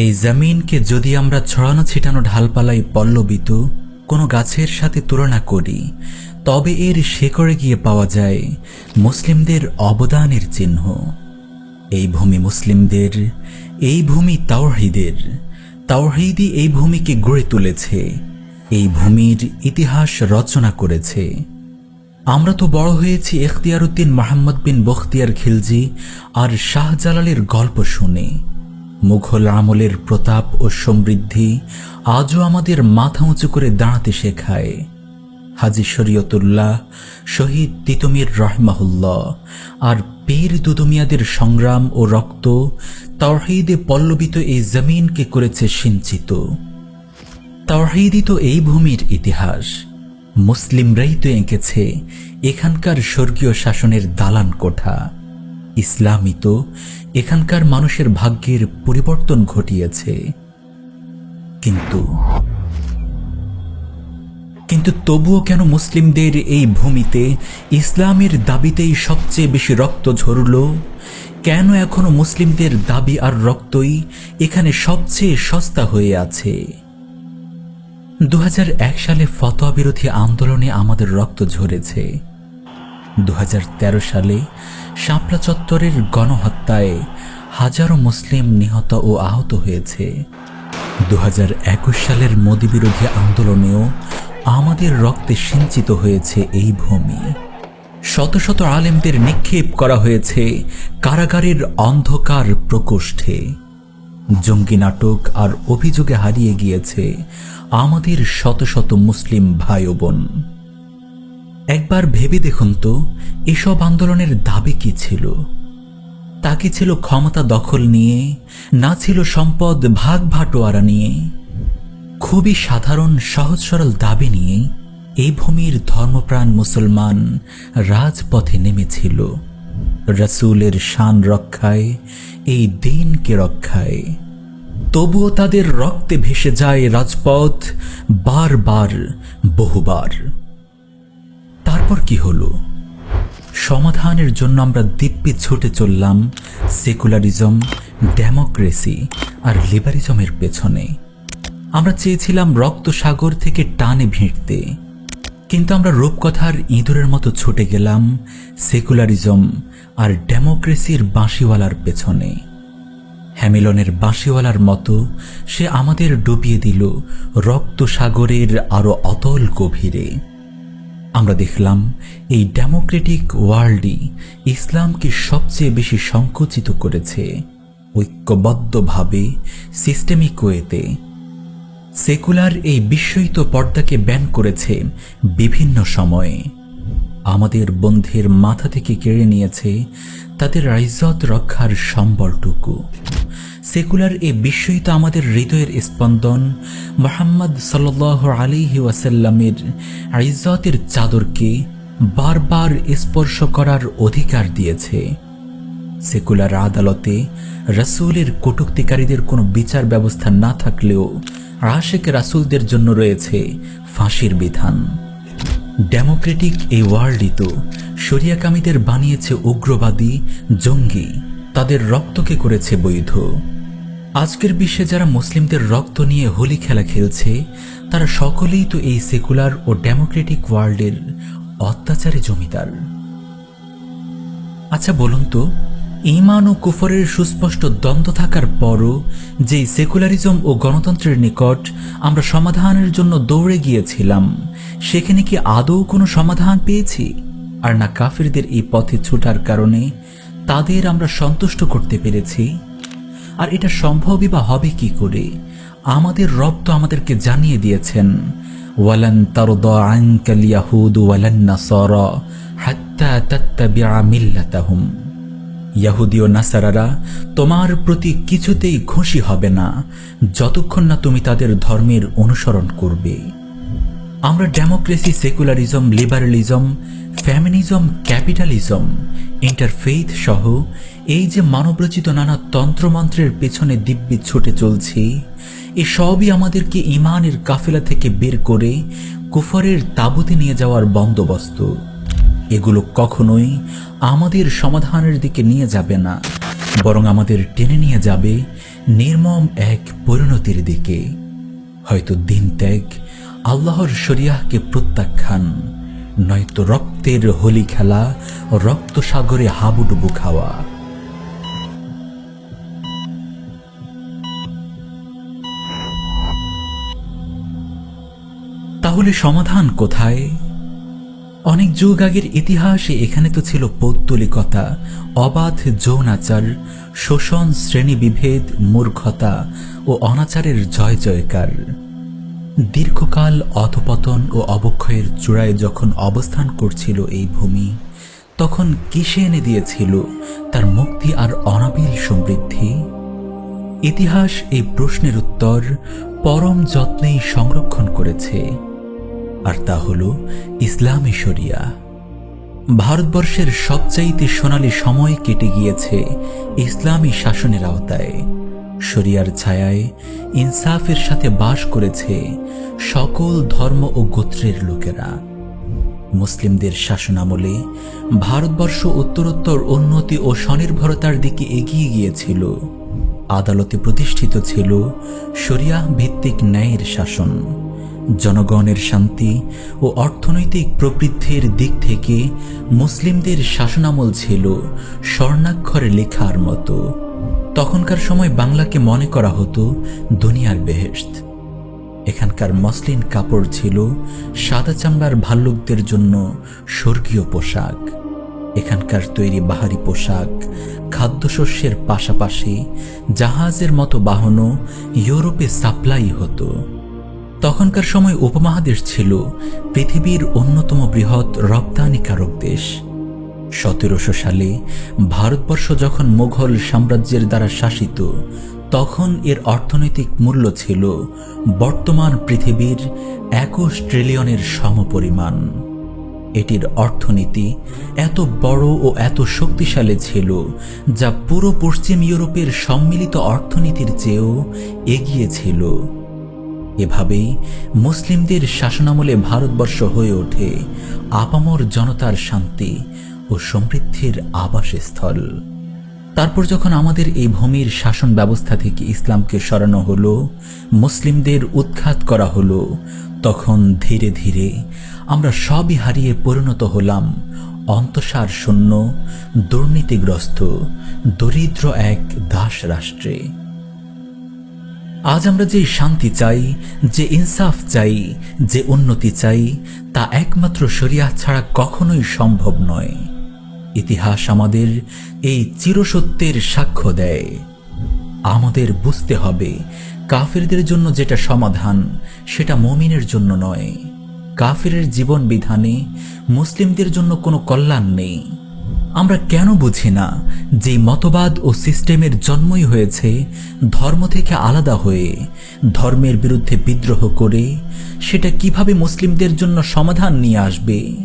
এই জমিনকে যদি আমরা ছড়ানো ছিটানো ঢালপালায় পল্লবিত, কোনো গাছের সাথে তুলনা করি, তবে এর শেকড়ে গিয়ে পাওয়া যায় মুসলিমদের অবদানের চিহ্ন। এই ভূমি মুসলিমদের, এই ভূমি তাওহিদের তাওহিদি এই ভূমিকে গড়ে তুলেছে, এই ভূমির ইতিহাস রচনা করেছে। আমরা তো বড় হয়েছি এখতিয়ার উদ্দিন মাহমদ বিন বখতিয়ার খিলজি আর শাহজালালের গল্প শুনে। মুঘল আমলের প্রতাপ ও সমৃদ্ধি আজও আমাদের মাথা উঁচু করে দাঁড়াতে শেখায়। হাজি শরীয়তুল্লাহ শহীদ তিতুমির রহমাহুল্লাহ আর পীর দুদুমিয়াদের সংগ্রাম ও রক্ত তাওহিদে পল্লবিত এই জমিনকে করেছে সিঞ্চিত। তাওহিদই তো এই ভূমির ইতিহাস। মুসলিমরাই তো এঁকেছে এখানকার স্বর্গীয় শাসনের দালান কোঠা। ইসলামই তো এখানকার মানুষের ভাগ্যের পরিবর্তন ঘটিয়েছে। কিন্তু কিন্তু তবুও কেন মুসলিমদের এই ভূমিতে ইসলামের দাবিতেই সবচেয়ে বেশি রক্ত ঝরল? কেন এখনও মুসলিমদের দাবি আর রক্তই এখানে সবচেয়ে সস্তা হয়ে আছে? দু হাজার এক সালে ফতোয়া বিরোধী আন্দোলনে আমাদের রক্ত ঝরেছে। দু হাজার তেরো সালে শাপলা চত্বরের গণহত্যায় হাজারো মুসলিম নিহত ও আহত হয়েছে। দু হাজার একুশ সালের মোদী বিরোধী আন্দোলনেও আমাদের রক্তে সিঞ্চিত হয়েছে এই ভূমি। শত শত আলেমদের নিক্ষেপ করা হয়েছে কারাগারের অন্ধকার প্রকোষ্ঠে। জঙ্গি নাটক আর অভিযোগে হারিয়ে গিয়েছে আমাদের শত শত মুসলিম ভাই বোন। একবার ভেবে দেখুন তো, এসব আন্দোলনের দাবি কি ছিল? তা কি ছিল ক্ষমতা দখল নিয়ে, না ছিল সম্পদ ভাগ ভাটোয়ারা নিয়ে? খুবই সাধারণ, সহজ, সরল দাবি নিয়ে এই ভূমির ধর্মপ্রাণ মুসলমান রাজপথে নেমেছিল। রসুলের শান রক্ষায়, এই দিনকে রক্ষায়। তবুও তাদের রক্তে ভেসে যায় রাজপথ বারবার, বহুবার। তারপর কি হলো? সমাধানের জন্য আমরা দিব্যি ছুটে চললাম সেকুলারিজম, ডেমোক্রেসি আর লিবারিজমের পেছনে। আমরা চেয়েছিলাম রক্ত সাগর থেকে টানে ভিড়তে কিন্তু আমরা রূপকথার ইঁদুরের মতো ছুটে গেলাম সেকুলারিজম আর ডেমোক্রেসির বাঁশিওয়ালার পেছনে। হ্যামিলনের বাঁশিওয়ালার মতো সে আমাদের ডুবিয়ে দিল রক্ত সাগরের আরও অতল গভীরে। আমরা দেখলাম এই ডেমোক্রেটিক ওয়ার্ল্ডই ইসলামকে সবচেয়ে বেশি সংকুচিত করেছে। ঐক্যবদ্ধভাবে, সিস্টেমিক ওয়েতে। সেকুলার এই বিস্ময়িত পর্দাকে ব্যান করেছে বিভিন্ন সময়ে। আমাদের বন্ধের মাথা থেকে কেড়ে নিয়েছে তাদের ইজ্জত রক্ষার সম্বলটুকু। সেকুলার এ বিস্ময়িত আমাদের হৃদয়ের স্পন্দন। মোহাম্মদ সাল্লাহ আলিহি ওয়াসাল্লামের ইজ্জতের চাদরকে বারবার স্পর্শ করার অধিকার দিয়েছে। সেকুলার আদালতে রাসূলের কটুক্তিকারীদের কোনো বিচার ব্যবস্থা না থাকলেও আশেক রাসূলদের জন্য রয়েছে ফাঁসির বিধান। ডেমোক্রেটিক এই ওয়ার্ল্ডই তো শরিয়াকামীদের বানিয়েছে উগ্রবাদী, জঙ্গি, তাদের রক্তকে করেছে বৈধ। আজকের বিশ্বে যারা মুসলিমদের রক্ত নিয়ে হোলি খেলা খেলছে, তারা সকলেই তো এই সেকুলার ও ডেমোক্রেটিক ওয়ার্ল্ডের অত্যাচারে জমিদার। আচ্ছা বলুন তো ইমান ও কুফরের সুস্পষ্ট দ্বন্দ্ব থাকার পরও যে সেকুলারিজম ও গণতন্ত্রের নিকট আমরা সমাধানের জন্য দৌড়ে গিয়েছিলাম, সেখানে কি আদৌ কোনো সমাধান পেয়েছি? আর না কাফিরদের এই পথে ছুটার কারণে তাদের আমরা সন্তুষ্ট করতে পেরেছি? আর এটা সম্ভবই বা হবে কি করে? আমাদের রব তো আমাদেরকে জানিয়ে দিয়েছেন, ওয়ালান তারদ আনকাল ইয়াহুদ ওয়ালান নাসারা হাত্তা তাত্তাবিআ মিল্লাতাহুম। ইয়াহুদি ও নাসারারা, তোমার প্রতি কিছুতেই খুশি হবে না, যতক্ষণ না তুমি তাদের ধর্মের অনুসরণ করবে। আমরা democracy, secularism, liberalism, feminism, capitalism, interfaith সহ এই যে মানবরচিত নানা তন্ত্রমন্ত্রের পেছনে দিব্যি ছুটে চলছি, এ সবই আমাদেরকে ইমানের কাফেলা থেকে বের করে কুফরের তাবুতে নিয়ে যাওয়ার বন্দোবস্ত। এগুলো কখনোই আমাদের সমাধানের দিকে নিয়ে যাবে না, বরং আমাদের টেনে নিয়ে যাবে নির্মম এক পরিণতির দিকে। হয়তো দিন ত্যাগ আল্লাহর শরিয়াহকে প্রত্যাখ্যান, নয়তো রক্তের হোলি খেলা, রক্ত সাগরে হাবুডুবু খাওয়া। তাহলে সমাধান কোথায়? অনেক যুগ আগের ইতিহাসে এখানে তো ছিল পৌত্তলিকতা, অবাধ যৌনাচার, শোষণ শ্রেণীবিভেদ, মূর্খতা ও অনাচারের জয় জয়কার। দীর্ঘকাল অধপতন ও অবক্ষয়ের চূড়ায় যখন অবস্থান করছিল এই ভূমি, তখন কিসে এনে দিয়েছিল তার মুক্তি আর অনাবিল সমৃদ্ধি? ইতিহাস এই প্রশ্নের উত্তর পরম যত্নেই সংরক্ষণ করেছে। আর তা হল ইসলামী শরিয়া। ভারতবর্ষের সবচাইতে সোনালি সময় কেটে গিয়েছে ইসলামী শাসনের আওতায়। শরিয়ার ছায়ায় ইনসাফের সাথে বাস করেছে সকল ধর্ম ও গোত্রের লোকেরা। মুসলিমদের শাসনামলে ভারতবর্ষ উত্তরোত্তর উন্নতি ও স্বনির্ভরতার দিকে এগিয়ে গিয়েছিল। আদালতে প্রতিষ্ঠিত ছিল শরিয়া ভিত্তিক ন্যায়ের শাসন। জনগণের শান্তি ও অর্থনৈতিক প্রবৃদ্ধির দিক থেকে মুসলিমদের শাসনামল ছিল স্বর্ণাক্ষরে লেখার মতো। তখনকার সময় বাংলাকে মনে করা হতো দুনিয়ার বেহেশত। এখানকার মসলিন কাপড় ছিল সাদা চামড়ার ভাল্লুকদের জন্য স্বর্গীয় পোশাক। এখানকার তৈরি বাহারি পোশাক, খাদ্যশস্যের পাশাপাশি জাহাজের মতো বাহনও ইউরোপে সাপ্লাই হতো। তখনকার সময় উপমহাদেশ ছিল পৃথিবীর অন্যতম বৃহৎ রপ্তানিকারক দেশ। সতেরোশো সালে ভারতবর্ষ যখন মোঘল সাম্রাজ্যের দ্বারা শাসিত, তখন এর অর্থনৈতিক মূল্য ছিল বর্তমান পৃথিবীর একুশ ট্রিলিয়নের সমপরিমাণ। এটির অর্থনীতি এত বড় ও এত শক্তিশালী ছিল যা পুরো পশ্চিম ইউরোপের সম্মিলিত অর্থনীতির চেয়েও এগিয়ে ছিল। এভাবেই মুসলিমদের শাসনামলে ভারতবর্ষ হয়ে ওঠে আপামর জনতার শান্তি ও সমৃদ্ধির আবাসস্থল। তারপর যখন আমাদের এই ভূমির শাসন ব্যবস্থা থেকে ইসলামকে সরানো হলো, মুসলিমদের উৎখাত করা হলো, তখন ধীরে ধীরে আমরা সবই হারিয়ে পরিণত হলাম অন্তঃসার শূন্য, দুর্নীতিগ্রস্ত, দরিদ্র এক দাস রাষ্ট্রে আজ আমরা যে শান্তি চাই, যে ইনসাফ চাই, যে উন্নতি চাই, তা একমাত্র শরিয়া ছাড়া কখনোই সম্ভব নয়। ইতিহাস আমাদের এই চিরসত্যের সাক্ষ্য দেয়। আমাদের বুঝতে হবে, কাফেরদের জন্য যেটা সমাধান, সেটা মমিনের জন্য নয়। কাফেরের জীবন বিধানে মুসলিমদের জন্য কোনো কল্যাণ নেই। আমরা কেন বুঝি না যে মতবাদ ও সিস্টেমের জন্মই হয়েছে ধর্ম থেকে আলাদা হয়ে, ধর্মের বিরুদ্ধে বিদ্রোহ করে সেটা কীভাবে মুসলিমদের জন্য সমাধান নিয়ে আসবে?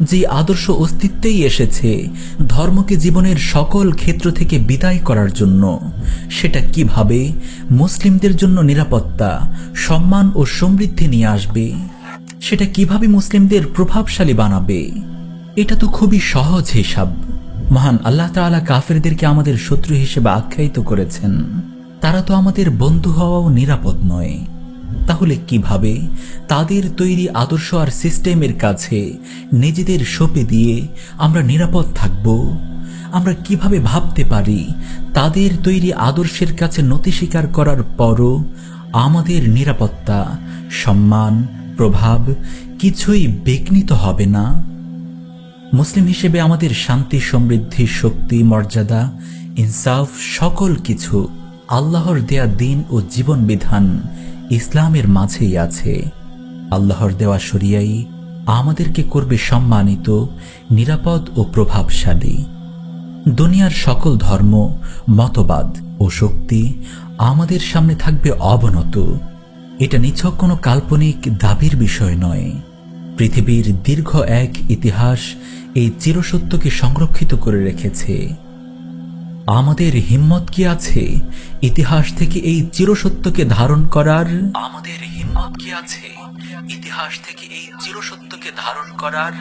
যে আদর্শ অস্তিত্বেই এসেছে ধর্মকে জীবনের সকল ক্ষেত্র থেকে বিদায় করার জন্য, সেটা কীভাবে মুসলিমদের জন্য নিরাপত্তা, সম্মান ও সমৃদ্ধি নিয়ে আসবে? সেটা কীভাবে মুসলিমদের প্রভাবশালী বানাবে? এটা তো খুবই সহজ হিসাব। মহান আল্লাহ তাআলা কাফেরদেরকে আমাদের শত্রু হিসেবে আখ্যায়িত করেছেন। তারা তো আমাদের বন্ধু হওয়াও নিরাপদ নয়। তাহলে কীভাবে? তাদের তৈরি আদর্শ আর সিস্টেমের কাছে নিজেদের সঁপে দিয়ে আমরা নিরাপদ থাকব? আমরা কীভাবে ভাবতে পারি? তাদের তৈরি আদর্শের কাছে নতি স্বীকার করার পরও আমাদের নিরাপত্তা, সম্মান, প্রভাব কিছুই বিঘ্নিত হবে না। মুসলিম হিসেবে আমাদের শান্তি, সমৃদ্ধি, শক্তি, মর্যাদা, ইনসাফ, সকল কিছু আল্লাহর দেয়া দিন ও জীবন বিধান ইসলামের মাঝেই আছে। আল্লাহর দেওয়া শরিয়াই আমাদেরকে করবে সম্মানিত, নিরাপদ ও প্রভাবশালী। দুনিয়ার সকল ধর্ম, মতবাদ ও শক্তি আমাদের সামনে থাকবে অবনত। এটা নিছক কোনো কাল্পনিক দাবির বিষয় নয়। পৃথিবীর দীর্ঘ এক ইতিহাস এই চিরসত্যকে সংরক্ষিত করে রেখেছে। আমাদের হিম্মত কি আছে ইতিহাস থেকে এই চিরসত্যকে ধারণ করার? আমাদের হিম্মত কি আছে ইতিহাস থেকে এই চিরসত্যকে ধারণ করার?